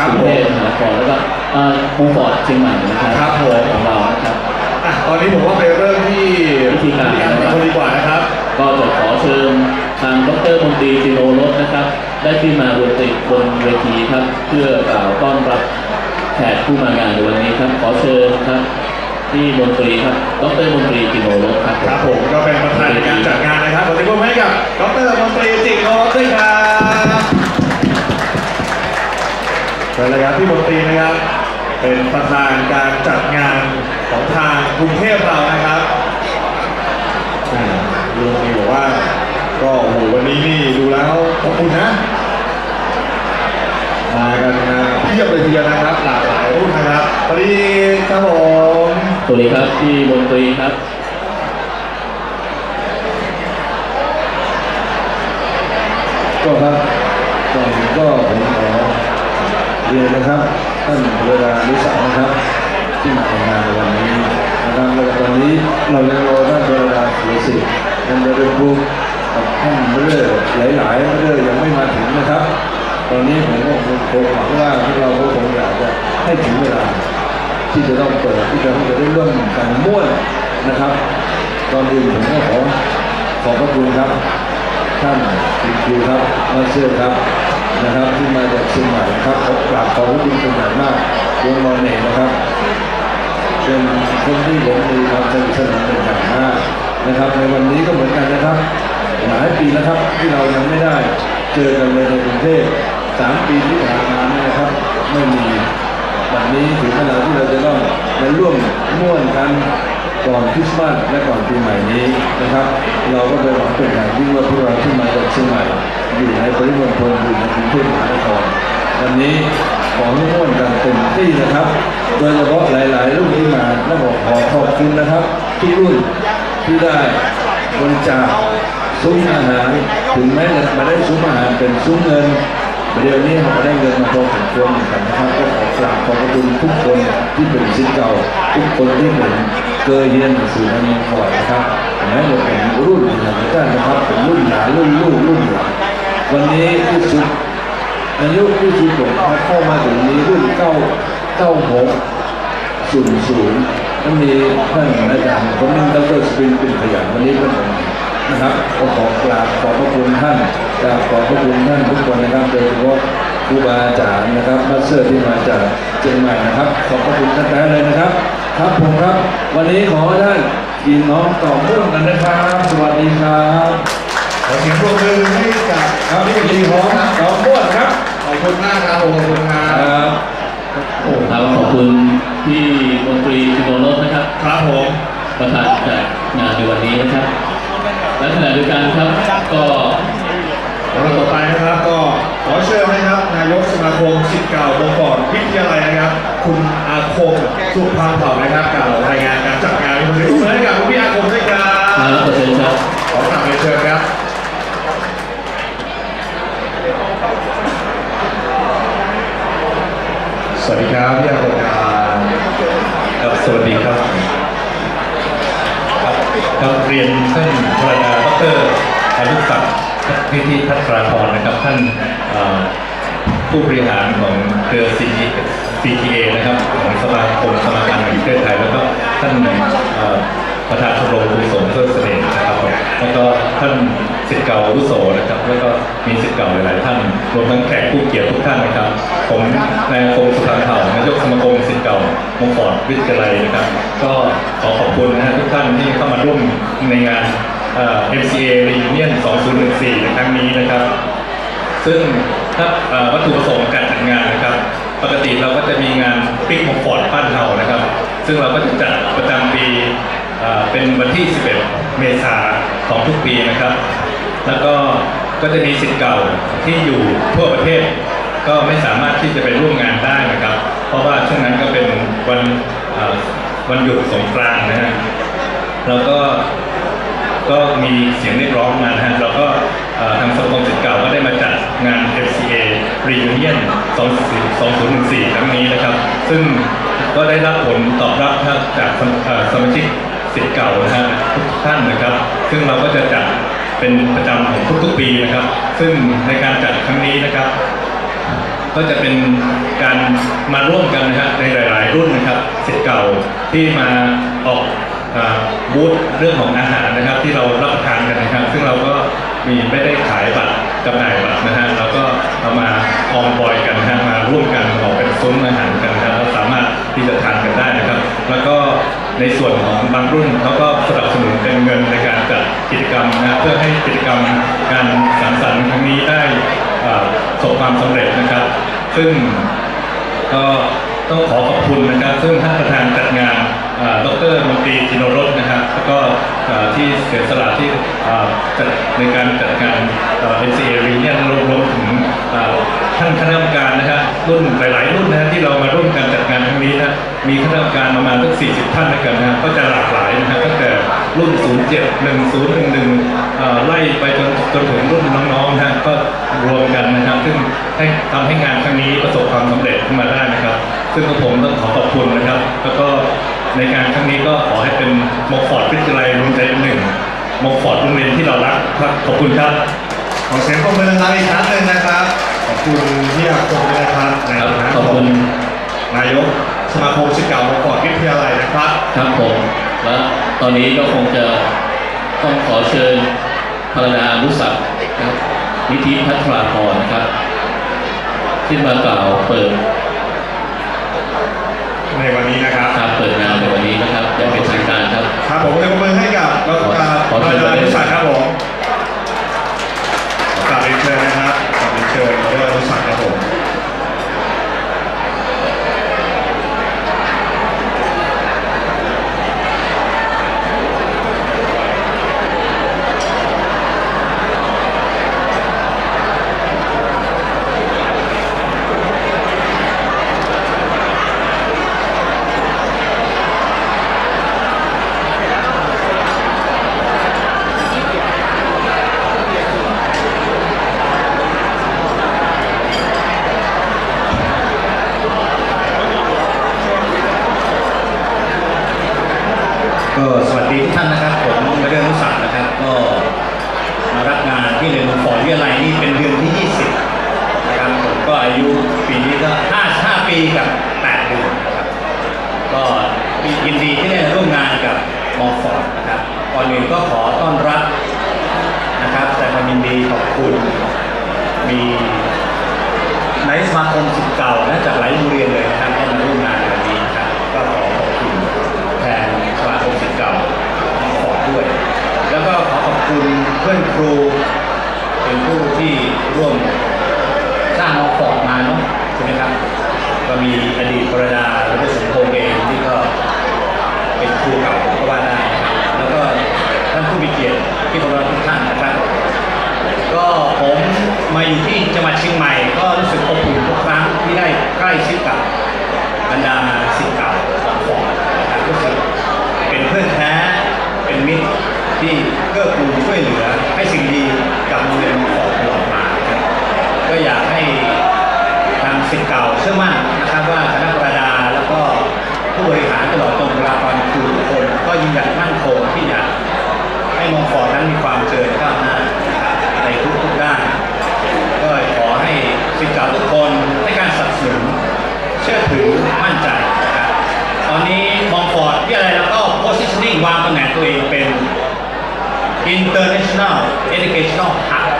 ครับกรุงเทพมหานครแล้วก็เอ่อมูฟอร์ดเชียงใหม่นะครับครับผม ของเรานะครับ อะตอนนี้ผมว่าไปเริ่มที่วิธีการวิคนดีกว่านะครับ ก็จะขอเชิญทางดรมนตรีจิโนรสนะครับ ได้ขึ้นมาบนติบนเวทีครับ เพื่อกล่าวต้อนรับแขกผู้มางานในวันนี้ครับ ขอเชิญครับที่มนตรีครับ ดรมนตรีจิโนรสครับ ครับผมก็เป็นประธานในการจัดงานนะครับขอเสียงปรบมือให้กับดรมนตรี พี่มนตรีนะครับ เป็นประธานการจัดงานของทางกรุงเทพเรานะครับอ่าลุงนี่บอกว่า ก็โอ้โหวันนี้นี่ดูแล้วขอบคุณนะมากันนะเพียบเลยทีเดียวนะครับ หลากหลายรุ่นนะครับสวัสดีครับผมสวัสดีครับพี่มนตรีครับก็ครับก่อนอื่นก็ผมขอ เรียนนะครับท่านเวลาลิสานะครับ ที่มาทำงานในวันนี้นะครับแล้วก็ตอนนี้เรายังรอท่านเวลาเสียสิทธิ์ท่านเดรบุกกับท่านเรื่อยหลายๆเรื่อยยังไม่มาถึงนะครับ ตอนนี้ผมก็คงหวังว่าพวกเราก็คงอยากจะให้ถึงเวลา ที่จะต้องเปิดที่จะต้องจะได้ร่วมกันม่วนนะครับตอนอื่นผมก็ขอขอบพระคุณครับ ท่านคุณครูครับมาเชื่อครับ นะครับที่มาจากเชียงใหม่ครับขอกราบขอบพระคุณเป็นอย่างมากวงนอนเนนะครับเป็นคนที่ผมมีความสนิทสนมเป็นอย่างมากนะครับ ในวันนี้ก็เหมือนกันนะครับ หลายปีแล้วครับที่เรายังไม่ได้เจอกันเลยในกรุงเทพสามปีที่ผ่านมาเนี่ยนะครับ ไม่มีวันนี้ถึงเวลาที่เราจะต้องมาร่วมม่วนกัน ก่อนคริสต์มาสและก่อนปีใหม่นี้นะครับ เราก็เลยหวังเป็นอย่างยิ่งว่าพวกเราที่มาจากเชียงใหม่อยู่ในปริมณฑลอยู่ในกรุงเทพมหานครวันนี้ขอให้ม่วนกันเต็มที่นะครับ โดยเฉพาะหลาย ๆ รุ่นที่มาและบอกขอขอบคุณนะครับ ทุกรุ่นที่ได้บริจาคซุ้มอาหารถึงแม้จะมาได้ซุ้มอาหารเป็นซุ้มเงิน เดี๋ยวนี้เราได้เงินมาพอสมควรเหมือนกันนะครับก็ขอกราบขอบพระคุณทุกคนที่เป็นศิษย์เก่า ทุกคนที่เป็นเคยเรียนหนังสือในเมืองก่อนนะครับแม้จะเป็นรุ่นหลังกันนะครับเป็นรุ่นหลานรุ่นลูกรุ่นหลานวันนี้ที่สุดอายุที่สุดผมเข้ามาถึงนี้รุ่นเก้าเก้าหกศูนย์ศูนย์แล้วมีท่านอาจารย์คนหนึงดรสปรินเป็นพยานวันนี้เป็นผมนะครับก็ขอกราบขอบพระคุณท่าน กราบขอบพระคุณท่านทุกคนนะครับ โดยเฉพาะครูบาอาจารย์นะครับมาสเตอร์ที่มาจากเชียงใหม่นะครับ ขอบพระคุณท่านแท้เลยนะครับ ครับผมครับ วันนี้ขอให้ท่านกินน้องต่อเนื่องกันนะครับ สวัสดีครับขอเสียงปรบมือให้กับครับพี่กินของต่อม่วนครับขอบคุณมากครับผมขอบคุณครัคบรับโอ้ครับขอบคุณพี่มนตรีจิโนรสนะครับ ครับผมประธานจัดงานในวันนี้นะครับและขณะเดียวกันครับก็ แล้วต่อไปนะครับก็ขอเชิญนะครับนายกสมาคมศิษย์เก่าบงกอดวิทยาลัยนะครับ คุณอาคมสุภาพเผ่านะครับกล่าวรายงานการจัดงานในวันนี้ขอให้กับคุณพี่อาคมด้วยครัมาบรับเชิญครับขอกราบเรียนเชิญครับสวัสดีครับพี่อาคมครับครับสวัสดีครับครับเรียนท่านภรรยาดรอนุศัก ดิ์พิธีพัฒราพรนะครับท่านผู้บริหารของเครือ CTA นะครับของสมาคมสมาการแห่งประเทศไทย แล้วก็ท่านประธานชมรมผู้สมเพื่อเสน่ห์นะครับแล้วก็ท่านสิทธิ์เก่าอาวุโสนะครับ แล้วก็มีสิทธิ์เก่าหลายๆท่านรวมทั้งแขกผู้เกียรติทุกท่านนะครับ ผมนายคงสุภาเผ่านายกสมาคมสิทธิ์เก่ามงฟอร์ดวิทยาลัยนะครับ ก็ขอขอบคุณนะฮะทุกท่านที่เข้ามาร่วมในงาน MCA Reunion 2014 ในครั้งนี้นะครับ ซึ่งถ้าวัตถุประสงค์การจัดงานนะครับ ปกติเราก็จะมีงานปิกมงฟอร์ดบ้านเฮานะครับ ซึ่งเราก็จะจัดประจำปีเอ่อเป็นวันที่ 11 เมษาของทุกปีนะครับ แล้วก็ก็จะมีสิทธิ์เก่าที่อยู่ทั่วประเทศ ก็ไม่สามารถที่จะไปร่วมงานได้นะครับ เพราะว่าช่วงนั้นก็เป็นวันอ่อวันหยุดสงกรานต์นะฮะแล้วก็ ก็มีเสียงเรียกร้องมานะฮะเราก็ทางสมาคมศิษย์เก่าก็ได้มาจัดงาน FCA Reunion 2014 ครั้งนี้นะครับ ซึ่งก็ได้รับผลตอบรับจากสมาชิกศิษย์เก่านะฮะทุกท่านนะครับ ซึ่งเราก็จะจัดเป็นประจำของทุกๆปีนะครับ ซึ่งในการจัดครั้งนี้นะครับ ก็จะเป็นการมาร่วมกันนะฮะในหลาย ๆ รุ่นนะครับสิทธิ์เก่าที่มาออก บูธเรื่องของอาหารนะครับที่เรารับประทานกันนะครับ ซึ่งเราก็มีไม่ได้ขายบัตรจำหน่ายบัตรนะฮะเราก็เอามาออนบอยกันนะฮะมาร่วมกันออกเป็นซุ้มอาหารกันนะครับเราสามารถที่จะทานกันได้นะครับ แล้วก็ในส่วนของบางรุ่นเขาก็สนับสนุนเป็นเงินในการจัดกิจกรรมนะเพื่อให้กิจกรรมการสังสรรค์ครั้งนี้ได้ประสบความสำเร็จนะครับ ซึ่งก็ต้องขอขอบคุณนะครับ ซึ่งท่านประธานจัดงาน ดรมนตรีจินรสนะครับแล้วก็ที่เสียสละที่ในการจัดงานเอ็นซีเอรีเนี่ยรวมถึง ท่านคณะกรรมการนะฮะรุ่นหลาย ๆ รุ่นนะฮะที่เรามาร่วมกันจัดงานครั้งนี้นะมีคณะกรรมการประมาณสัก40 ท่านด้วยกันนะก็จะหลากหลายนะฮะตั้งแต่รุ่น 07 1011อ่าไล่ไปจนจนถึงรุ่นน้องๆนะฮะก็รวมกันนะครับซึ่งให้ทำให้งานครั้งนี้ประสบความสำเร็จขึ้นมาได้นะครับ ซึ่งผมต้องขอขอบคุณนะครับ แล้วก็ในงานครั้งนี้ก็ขอให้เป็นมกฟอร์ดวิทยาลัยรุ่นใจหนึ่งมกฟอร์ดโรงเรียนที่เรารักครับขอบคุณครับขอเสียงปรบมือดังๆอีกครั้งหนึ่งนะครับ อบคุณที่อาคมด้วยนะครับในครับฐานะขอบคุณนายกสมาคมศิษย์เก่ามกฟอร์ดวิทยาลัยนะครับครับผมและตอนนี้ก็คงจะต้องขอเชิญภรรยานุสักดิ์นะครับนิธิพัทราพรนะครับ ขึ้นมากล่าวเปิดในวันนี้นะครับ การเปิดงานในวันนี้นะครับอย่างเป็นทางการครับ ครับผมเรียกมือให้กับรัฐบาลขอปเชิระญธานบริษัทครับผมกราบเรียนเชิญ ทางศิษย์เก่าเชื่อมั่นนะครับว่าคณะประดาแล้วก็ผู้บริหารตลอดจนบุคลากรครูทุกคน ก็ยืนหยัดมั่นคงที่จะให้มองฟอร์ดนั้นมีความเจริญก้าวหน้านะครับในทุกๆด้าน ก็ขอให้ศิษย์เก่าทุกคนให้การสนับสนุนเชื่อถือมั่นใจนะครับตอนนี้มองฟอร์ดที่อะไรแล้วก็ positioning วางตำแหน่งตัวเองเป็น international educational hub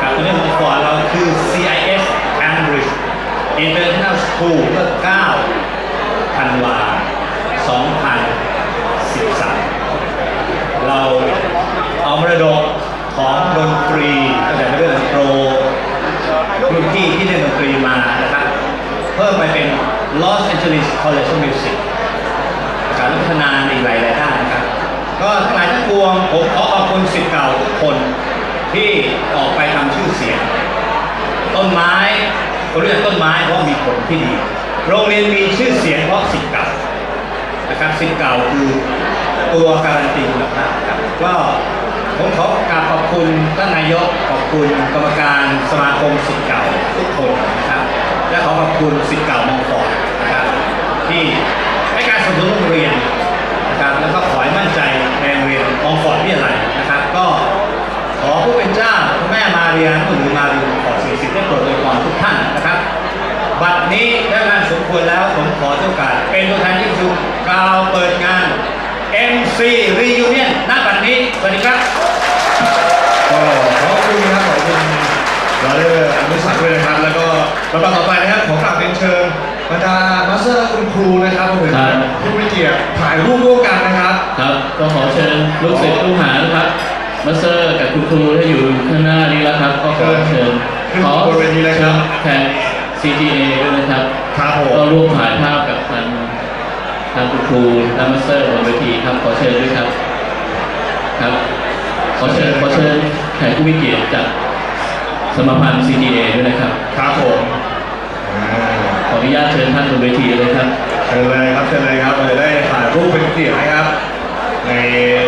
ครับตอนนี้มองฟอร์ดเราคือ International School เมื่อ9ธันวา2013 เราเอามรดกของดนตรีตั้งแต่เรื่องโปรรุ่นที่ที่เล่นดนตรีมานะครับ เพิ่มไปเป็น Los Angeles College of Music การพัฒนาในหลายๆด้านนะครับ ก็ทั้งหลายทั้งปวงผมขอขอบคุณสิทธิ์เก่าทุกคนที่ออกไปทำชื่อเสียง ต้นไม้ เขาเรียกต้นไม้เพราะมีผลที่ดี โรงเรียนมีชื่อเสียงเพราะสิทธิ์เก่านะครับสิ่งเก่าคือตัวการันตีคุณภาพครับก็ผมขอกราบขอบคุณท่านนายกขอบคุณกรรมการสมาคมสิทธิ์เก่าทุกคนนะครับ และขอขอบคุณสิทธิ์เก่ามองฟอร์ดนะครับ ที่ให้การสนับสนุนโรงเรียนนะครับแล้วก็ขอให้มั่นใจในโรงเรียนมองฟอร์ดวิทยาลัยนะครับ ก็ขอผู้เป็นเจ้าพระแม่มาเรียนหรือมาเรียนขอสิ่งสิ่งได้โปรดโดยพรทุกท่าน นะครับควรแล้วผมขอโอกาส เป็นตัวแทนที่ประชุมกล่าวเปิดงาน MC Reunion ณบัดนี้ สวัสดีครับก็ขอบคุณครับขอบคุณเราได้อนุสักด้วยนะครับ แล้วก็ลำดับต่อไปนะครับขอกราบเป็นเชิญบรรดามาสเตอร์และคุณครูนะครับรวมถึงครับ ผู้มีเกียรติถ่ายรูปร่วมกันนะครับ ครับก็ขอเชิญลูกศิษย์ลูกหานะครับมาสเตอร์กับคุณครูที่อยู่ข้างหน้านี้แล้วครับ ก็ขอเชิญขอบนเวทีเลยครับแทน CTA ด้วยนะครับครับผก็มร่วมถ่ายภาพกับทางทางคุณครูและมาสเตอร์บนเวทีครับขอเชิญด้วยครับครับ ขอเชิญขอเชิญแขกผู้มีเกียรติจากสมาพันธ์ CTA ด้วยนะครับ ครับผมอ่าขออนุญาตเชิญท่านบนเวทีเลยครับ เชิญเลยครับเชิญเลยครับเราจะได้ถ่ายรูปเป็นเกียรตินะครับในงานวันนี้